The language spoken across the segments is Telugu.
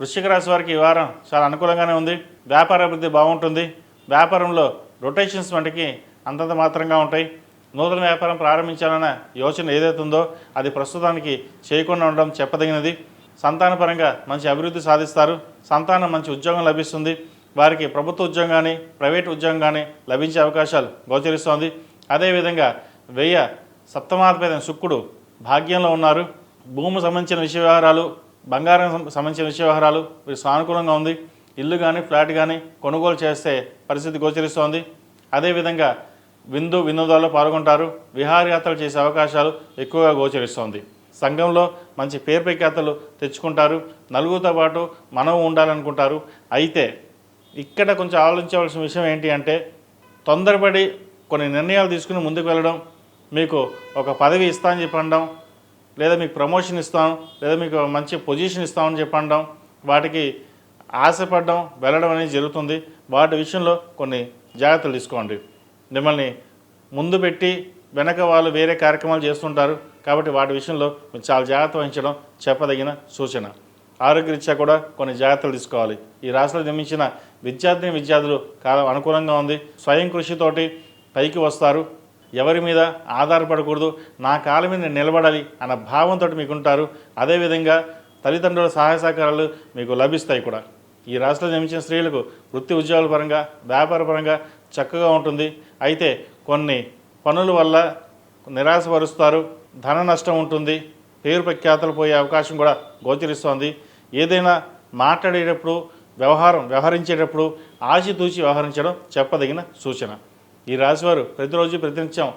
వృశ్చిక రాశి వారికి ఈ వారం చాలా అనుకూలంగానే ఉంది. వ్యాపార అభివృద్ధి బాగుంటుంది. వ్యాపారంలో రొటేషన్స్ వంటికి అంతంత మాత్రంగా ఉంటాయి. నూతన వ్యాపారం ప్రారంభించాలన్న యోచన ఏదైతే ఉందో అది ప్రస్తుతానికి చేయకుండా ఉండడం చెప్పదగినది. సంతానపరంగా మంచి అభివృద్ధి సాధిస్తారు. సంతానం మంచి ఉద్యోగం లభిస్తుంది. వారికి ప్రభుత్వ ఉద్యోగం కానీ ప్రైవేట్ ఉద్యోగం కానీ లభించే అవకాశాలు గోచరిస్తోంది. అదేవిధంగా వెయ్య సప్తమాధిపతి శుక్రుడు భాగ్యంలో ఉన్నారు. భూమి సంబంధించిన విషయ వ్యవహారాలు బంగారం సంబంధించిన విషయ వ్యవహారాలు సానుకూలంగా ఉంది. ఇల్లు కానీ ఫ్లాట్ కానీ కొనుగోలు చేస్తే పరిస్థితి గోచరిస్తోంది. అదేవిధంగా విందు వినోదాల్లో పాల్గొంటారు. విహారయాత్రలు చేసే అవకాశాలు ఎక్కువగా గోచరిస్తోంది. సంఘంలో మంచి పేరు ప్రఖ్యాతలు తెచ్చుకుంటారు. నలుగురితో పాటు మనం ఉండాలనుకుంటారు. అయితే ఇక్కడ కొంచెం ఆలోచించవలసిన విషయం ఏంటి అంటే తొందరపడి కొన్ని నిర్ణయాలు తీసుకుని ముందుకు వెళ్ళడం మీకు ఒక పదవి ఇస్తామని చెప్పడం లేదా మీకు ప్రమోషన్ ఇస్తాం లేదా మీకు మంచి పొజిషన్ ఇస్తామని చెప్పడం వాటికి ఆశపడడం వెళ్ళడం అనేది జరుగుతుంది. వాటి విషయంలో కొన్ని జాగ్రత్తలు తీసుకోండి. మిమ్మల్ని ముందు పెట్టి వెనక వాళ్ళు వేరే కార్యక్రమాలు చేస్తుంటారు కాబట్టి వాటి విషయంలో మీరు చాలా జాగ్రత్త వహించడం చెప్పదగిన సూచన. ఆరోగ్యరీత్యా కూడా కొన్ని జాగ్రత్తలు తీసుకోవాలి. ఈ రాశిలో నిర్మించిన విద్యార్థిని విద్యార్థులు కాలం అనుకూలంగా ఉంది. స్వయం కృషితోటి పైకి వస్తారు. ఎవరి మీద ఆధారపడకూడదు నా కాలం మీద నిలబడాలి అన్న భావంతో మీకు ఉంటారు అదేవిధంగా తల్లిదండ్రుల సహాయ సహకారాలు మీకు లభిస్తాయి కూడా. ఈ రాశిలో జన్మించిన స్త్రీలకు వృత్తి ఉద్యోగాల పరంగా వ్యాపార పరంగా చక్కగా ఉంటుంది. అయితే కొన్ని పనుల వల్ల నిరాశపరుస్తారు ధన నష్టం ఉంటుంది పేరు ప్రఖ్యాతలు పోయే అవకాశం కూడా గోచరిస్తోంది. ఏదైనా మాట్లాడేటప్పుడు వ్యవహారం వ్యవహరించేటప్పుడు ఆచితూచి వ్యవహరించడం చెప్పదగిన సూచన. ఈ రాశివారు ప్రతిరోజు ప్రతినిత్యం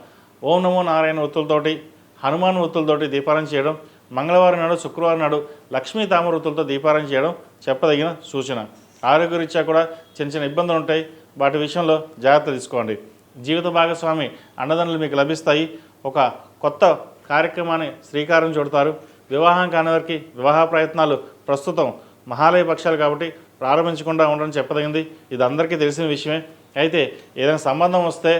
ఓం నమో నారాయణ ఒత్తులతోటి హనుమాన్ ఒత్తులతోటి దీపారాయణ చేయడం మంగళవారం నాడు శుక్రవారం నాడు లక్ష్మీ తామర ఒత్తులతో దీపారాయణ చేయడం చెప్పదగిన సూచన. ఆరోగ్యరీత్యా కూడా చిన్న చిన్న ఇబ్బందులు ఉంటాయి. వాటి విషయంలో జాగ్రత్త తీసుకోండి. జీవిత భాగస్వామి అండదండలు మీకు లభిస్తాయి. ఒక కొత్త కార్యక్రమాన్ని శ్రీకారం చుడతారు. వివాహం కాని వారికి వివాహ ప్రయత్నాలు ప్రస్తుతం మహాలయ పక్షాలు కాబట్టి ప్రారంభించకుండా ఉండడం చెప్పదగింది. ఇది అందరికీ తెలిసిన విషయమే. అయితే ఏదైనా సంబంధం వస్తే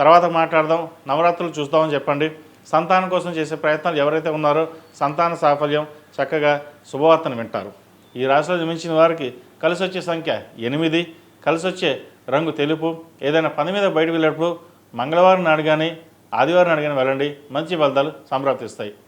తర్వాత మాట్లాడదాం నవరాత్రులు చూద్దామని చెప్పండి. సంతానం కోసం చేసే ప్రయత్నాలు ఎవరైతే ఉన్నారో సంతాన సాఫల్యం చక్కగా శుభవార్తను వింటారు. ఈ రాశిలో జన్మించిన వారికి కలిసి వచ్చే సంఖ్య ఎనిమిది కలిసి వచ్చే రంగు తెలుపు. ఏదైనా పని మీద బయటకు వెళ్ళేటప్పుడు మంగళవారం నాడు కానీ ఆదివారం నాడు కానీ వెళ్ళండి. మంచి ఫలితాలు సంప్రాప్తిస్తాయి.